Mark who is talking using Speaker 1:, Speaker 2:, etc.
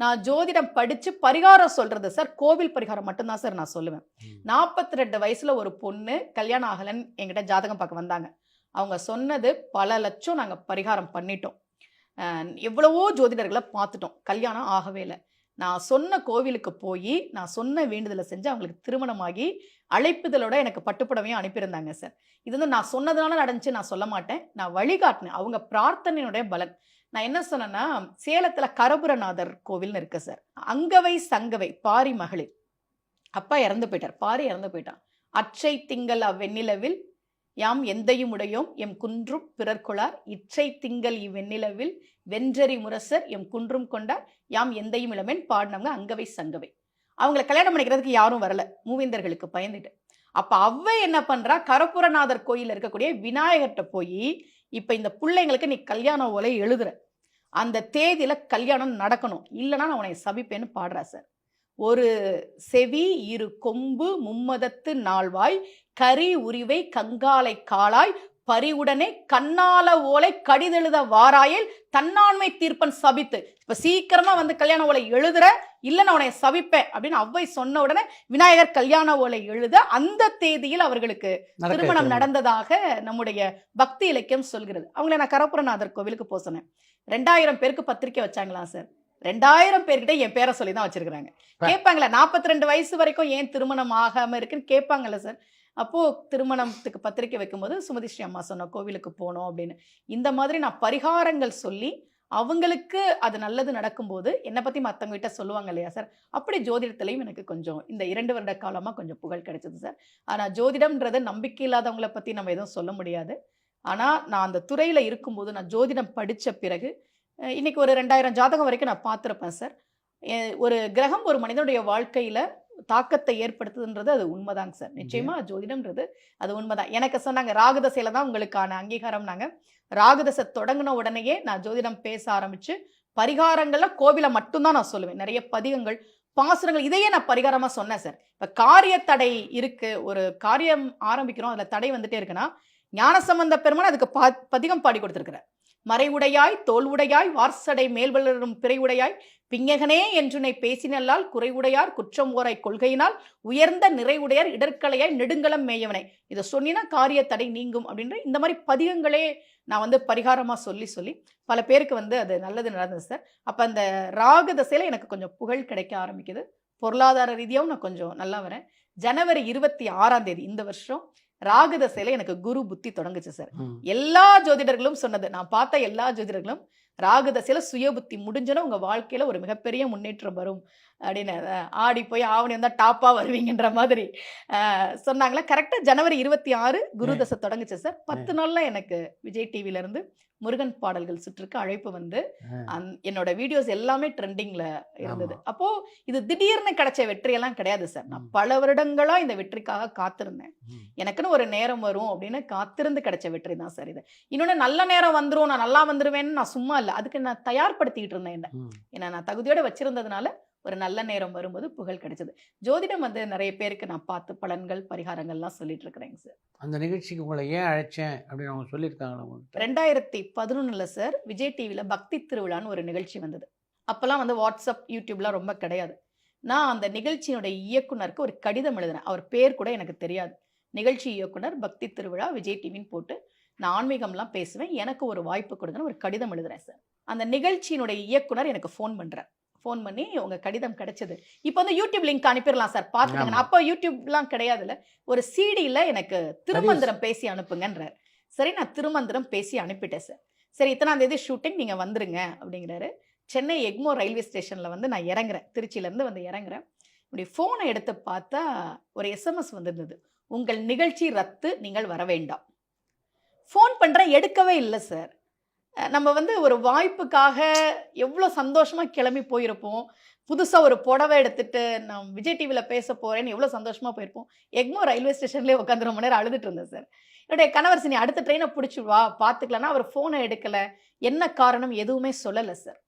Speaker 1: நான் ஜோதிடம் படிச்சு பரிகாரம் சொல்றது. சார் கோவில் பரிகாரம் மட்டும்தான் சார் நான் சொல்லுவேன். நாற்பத்தி ரெண்டு வயசுல ஒரு பொண்ணு கல்யாணம் ஆகலன்னு என்கிட்ட ஜாதகம் பார்க்க வந்தாங்க. அவங்க சொன்னது பல லட்சம் நாங்க பரிகாரம் பண்ணிட்டோம். எவ்வளவோ ஜோதிடர்களை பார்த்துட்டோம். கல்யாணம் ஆகவே இல்லை. நான் சொன்ன கோவிலுக்கு போய் நான் சொன்ன வேண்டுதலை செஞ்சு அவங்களுக்கு திருமணமாகி அழைப்புதலோட எனக்கு பட்டுப்படவையும் அனுப்பியிருந்தாங்க சார். இது வந்து நான் சொன்னதுனால நடந்துச்சு நான் சொல்ல மாட்டேன். நான் வழிகாட்டினேன். அவங்க பிரார்த்தனையினுடைய பலன். நான் என்ன சொன்னேன்னா சேலத்தில் கரபுரநாதர் கோவில்னு இருக்கு சார். அங்கவை சங்கவை பாரி மகளிர் அப்பா இறந்து போயிட்டார். பாரி இறந்து போயிட்டான். அச்சை திங்கள் அவ்வெண்ணிலவில் யாம் எந்தையும் உடையோம்? எம் குன்றும் பிறர்கொளார். இச்சை திங்கள் இவ்வெண்ணிலவில் வென்றறி முரசர் எம் குன்றும் கொண்டார். யாம் எந்தையும் இளமென் பாடினவங்க அங்கவை சங்கவை. அவங்கள கல்யாணம் பண்ணிக்கிறதுக்கு யாரும் வரல. மூவேந்தர்களுக்கு பயந்துட்டு. அப்ப அவ்வை என்ன பண்றா? கரப்புரநாதர் கோயிலில் இருக்கக்கூடிய விநாயகர்கிட்ட போய் இப்ப இந்த பிள்ளைங்களுக்கு நீ கல்யாண ஓலை எழுதுற. அந்த தேதியில கல்யாணம் நடக்கணும். இல்லைன்னா நான் உன்னை சபிப்பேன்னு பாடுறா சார். ஒரு செவி இரு கொம்பு மும்மதத்து நாள்வாய் கரி உரிவை கங்காலை காளாய் பரிவுடனே கண்ணால ஓலை கடிதெழுத வாராயில் தன்னாண்மை தீர்ப்பன் சபித்து. இப்ப சீக்கிரமா வந்து கல்யாண ஓலை எழுதுற இல்ல நான் உன்னை சபிப்பேன் அப்படின்னு அவ்வை சொன்ன உடனே விநாயகர் கல்யாண ஓலை எழுத அந்த தேதியில் அவர்களுக்கு திருமணம். நடந்ததாக நம்முடைய பக்தி இலக்கியம் சொல்கிறது. அவங்கள நான் கரப்புரநாதர் கோவிலுக்கு போக சொன்னேன். ரெண்டாயிரம் பேருக்கு பத்திரிக்கை வச்சாங்களாம் சார்? ரெண்டாயிரம் பேர்கிட்ட என் பேரை சொல்லி தான் வச்சிருக்காங்க
Speaker 2: ப-
Speaker 1: கேட்பாங்களா நாற்பத்தி ரெண்டு வயசு வரைக்கும் ஏன் திருமணம் ஆகாம இருக்குன்னு கேட்பாங்கல்ல சார்? அப்போது திருமணத்துக்கு பத்திரிக்கை வைக்கும்போது சுமதி ஸ்ரீ அம்மா சொன்ன கோவிலுக்கு போனோம் அப்படின்னு. இந்த மாதிரி நான் பரிகாரங்கள் சொல்லி அவங்களுக்கு அது நல்லது நடக்கும்போது என்னை பற்றி மற்றவங்ககிட்ட சொல்லுவாங்க இல்லையா சார்? அப்படி ஜோதிடத்துலேயும் எனக்கு கொஞ்சம் இந்த இரண்டு வருட காலமாக கொஞ்சம் புகழ் கிடைச்சது சார். ஆனால் ஜோதிடம்ன்றது நம்பிக்கை இல்லாதவங்கள பற்றி நம்ம எதுவும் சொல்ல முடியாது. ஆனால் நான் அந்த துறையில் இருக்கும்போது நான் ஜோதிடம் படித்த பிறகு இன்றைக்கி ஒரு ரெண்டாயிரம் ஜாதகம் வரைக்கும் நான் பார்த்துருப்பேன் சார். ஒரு கிரகம் ஒரு மனிதனுடைய வாழ்க்கையில் தாக்கத்தை ஏற்படுத்துதுன்றது அது உண்மைதாங்க சார். நிச்சயமா ஜோதிடம்ன்றது அது உண்மைதான். எனக்கு சொன்னாங்க ராகுதசையில தான் உங்களுக்கான அங்கீகாரம் நாங்க ராகுதசை தொடங்கின உடனேயே நான் ஜோதிடம் பேச ஆரம்பிச்சு பரிகாரங்கள்ல கோவிலை மட்டும்தான் நான் சொல்லுவேன். நிறைய பதிகங்கள் பாசுரங்கள் இதையே நான் பரிகாரமா சொன்னேன் சார். இப்ப காரிய தடை இருக்கு ஒரு காரியம் ஆரம்பிக்கிறோம் அதுல தடை வந்துட்டே இருக்குன்னா ஞானசம்பந்த பெருமான் அதுக்கு பா- பதிகம் பாடி கொடுத்திருக்கிறார். மறைவுடையாய் தோல் உடையாய் வார்சடை மேல்வளரும் பிறையுடையாய் பிங்ககனே என்றுனை பேசினல்லால் குறைவுடையார் குற்றம் ஓராய் கொள்கையினால் உயர்ந்த நிறைவுடையார் இடர்களையாய் நெடுங்கலம் மேயவனை. இதை சொன்னினா காரிய தடை நீங்கும் அப்படின்ற இந்த மாதிரி பதிகங்களே நான் வந்து பரிகாரமாக சொல்லி சொல்லி பல பேருக்கு வந்து அது நல்லது நடந்தது சார். அப்போ அந்த ராகு தசையில் எனக்கு கொஞ்சம் புகழ் கிடைக்க ஆரம்பிக்குது. பொருளாதார ரீதியாகவும் நான் கொஞ்சம் நல்லா வரேன். ஜனவரி இருபத்தி ஆறாம் தேதி இந்த வருஷம் ராகு தசையில எனக்கு குரு புத்தி தொடங்குச்சு சார். எல்லா ஜோதிடர்களும் சொன்னது. நான் பார்த்த எல்லா ஜோதிடர்களும் ராகு தசையில சுய புத்தி முடிஞ்சனா உங்க வாழ்க்கையில ஒரு மிகப்பெரிய முன்னேற்றம் வரும் அப்படின்னு. ஆடி போய் ஆவணி வந்தா டாப்பா வருவீங்கன்ற மாதிரி சொன்னாங்களா? கரெக்டா ஜனவரி இருபத்தி ஆறு குரு தசை தொடங்குச்சு சார். பத்து நாள்ல எனக்கு விஜய் டிவில இருந்து முருகன் பாடல்கள் சுற்றுக்கு அழைப்பு வந்து என்னோட வீடியோஸ் எல்லாமே ட்ரெண்டிங்ல இருந்தது. அப்போ இது திடீர்னு கிடைச்ச வெற்றியெல்லாம் கிடையாது சார். நான். பல வருடங்களா இந்த வெற்றிக்காக காத்திருந்தேன். எனக்குன்னு ஒரு நேரம் வரும் அப்படின்னு காத்திருந்து கிடைச்ச வெற்றி தான் சார் இது. இன்னொன்னு நல்ல நேரம் வந்துரும் நான் நல்லா வந்துருவேன்னு நான் சும்மா இல்லை. அதுக்கு நான் தயார்படுத்திக்கிட்டு இருந்தேன் என்ன. ஏன்னா நான் தகுதியோட வச்சிருந்ததுனால ஒரு நல்ல நேரம் வரும்போது புகழ் கிடைச்சது. ஜோதிடம் வந்து நிறைய பேருக்கு நான் பார்த்து பலன்கள் பரிகாரங்கள்லாம் சொல்லிட்டு இருக்கிறேங்க சார்.
Speaker 2: அந்த நிகழ்ச்சிக்கு உங்களை ஏன் அழைச்சேன் அப்படின்னு அவங்க சொல்லியிருக்காங்களா
Speaker 1: ரெண்டாயிரத்தி பதினொன்னுல சார் விஜய் டிவில பக்தி திருவிழான்னு ஒரு நிகழ்ச்சி வந்தது. அப்பெல்லாம் வந்து வாட்ஸ்அப் யூடியூப்லாம் ரொம்ப கிடையாது. நான் அந்த நிகழ்ச்சியினுடைய இயக்குனருக்கு ஒரு கடிதம் எழுதினேன் அவர் பேர் கூட எனக்கு தெரியாது. நிகழ்ச்சி இயக்குனர் பக்தி திருவிழா விஜய் டிவின்னு போட்டு நான் ஆன்மீகம்லாம் பேசுவேன். எனக்கு ஒரு வாய்ப்பு கொடுங்கன்னு ஒரு கடிதம் எழுதுறேன் சார். அந்த நிகழ்ச்சியினுடைய இயக்குனர் எனக்கு ஃபோன் பண்றார். ஃபோன் பண்ணி உங்க கடிதம் கிடைச்சது. இப்போ வந்து யூடியூப் லிங்க் அனுப்பிடலாம் சார். பார்த்துக்கங்க. அப்போ யூடியூப்லாம் கிடையாதுல்ல. ஒரு சிடியில் எனக்கு திருமந்திரம் பேசி அனுப்புங்கன்றார். சரி நான் திருமந்திரம் பேசி அனுப்பிட்டேன் சார். சரி இத்தனாம் தேதி ஷூட்டிங் நீங்கள் வந்துருங்க அப்படிங்கிறாரு. சென்னை எக்மோ ரயில்வே ஸ்டேஷனில் வந்து நான் இறங்குறேன். திருச்சியிலேருந்து வந்து இறங்குறேன். இப்படி ஃபோனை எடுத்து பார்த்தா ஒரு எஸ்எம்எஸ் வந்திருந்தது. உங்கள் நிகழ்ச்சி ரத்து நீங்கள் வர வேண்டாம். ஃபோன் பண்ணுறேன் எடுக்கவே இல்லை சார் நம்ம வந்து ஒரு வாய்ப்புக்காக எவ்வளோ சந்தோஷமாக கிளம்பி போயிருப்போம். புதுசாக ஒரு புடவை எடுத்துட்டு நான் விஜய் டிவியில் பேச போகிறேன்னு எவ்வளோ சந்தோஷமாக போயிருப்போம். எக்மோ ரயில்வே ஸ்டேஷன்லேயே உட்காந்து ரொம்ப நேரம் அழுதுட்டு இருந்தேன் சார் என்னுடைய கணவர் சினி அடுத்த ட்ரெயினை பிடிச்சி வா பார்த்துக்கலான்னா அவர் ஃபோனை எடுக்கலை. என்ன காரணம் எதுவுமே சொல்லலை சார்